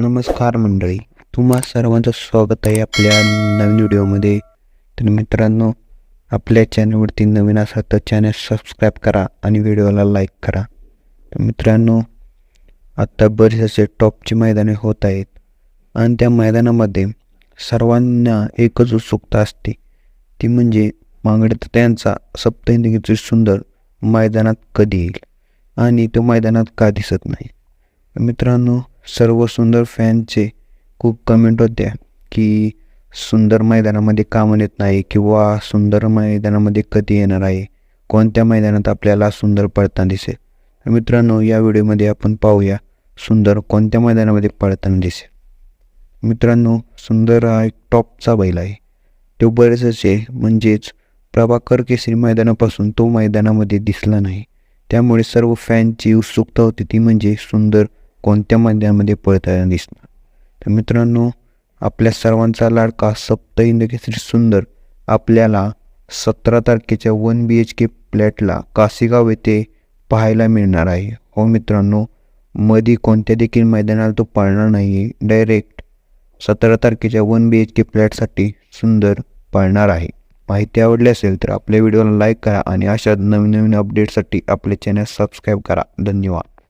नमस्कार मंडळी तुम्हा सर्वांचं स्वागत आहे आपल्या नवीन व्हिडिओमध्ये. तर मित्रांनो आपल्या चॅनलवरती नवीन असा तर चॅनल सबस्क्राईब करा आणि व्हिडिओला लाईक करा. तर मित्रांनो आत्ता बरेच असे टॉपची मैदाने होत आहेत. आणि त्या मैदानामध्ये सर्वांना एकच उत्सुकता असते. ती म्हणजे मांगडे त्यांचा सप्तहिंदगीचे सुंदर मैदानात कधी येईल? आणि तो मैदानात का दिसत नाही? मित्रांनो सर्व सुंदर फॅनचे खूप कमेंट होत्या की सुंदर मैदानामध्ये का म्हणत नाही किंवा सुंदर मैदानामध्ये कधी येणार आहे? कोणत्या मैदानात आपल्याला सुंदर पळताना दिसेल? तर मित्रांनो या व्हिडिओमध्ये आपण पाहूया सुंदर कोणत्या मैदानामध्ये पळताना दिसेल. मित्रांनो सुंदर हा एक टॉपचा बैल आहे. तो बरेचसे म्हणजेच प्रभाकर केसरी मैदानापासून तो मैदानामध्ये दिसला नाही. त्यामुळे सर्व फॅनची उत्सुकता होती ती म्हणजे सुंदर कोणत्या मैदानामध्ये पळताना दिसणार. तर मित्रांनो आपल्या सर्वांचा लाडका सप्तहिंद केसरी सुंदर आपल्याला सतरा तारखेच्या one B H K फ्लॅटला Kashigaon येथे पाहायला मिळणार आहे. हो मित्रांनो मधी कोणत्या देखील मैदानाला तो पळणार नाही डायरेक्ट सतरा तारखेच्या वन बी एच के फ्लॅटसाठी सुंदर पळणार आहे. माहिती आवडली असेल तर आपल्या व्हिडिओला लाईक करा आणि अशा नवीन नवीन अपडेटसाठी आपले चॅनल सबस्क्राईब करा. धन्यवाद.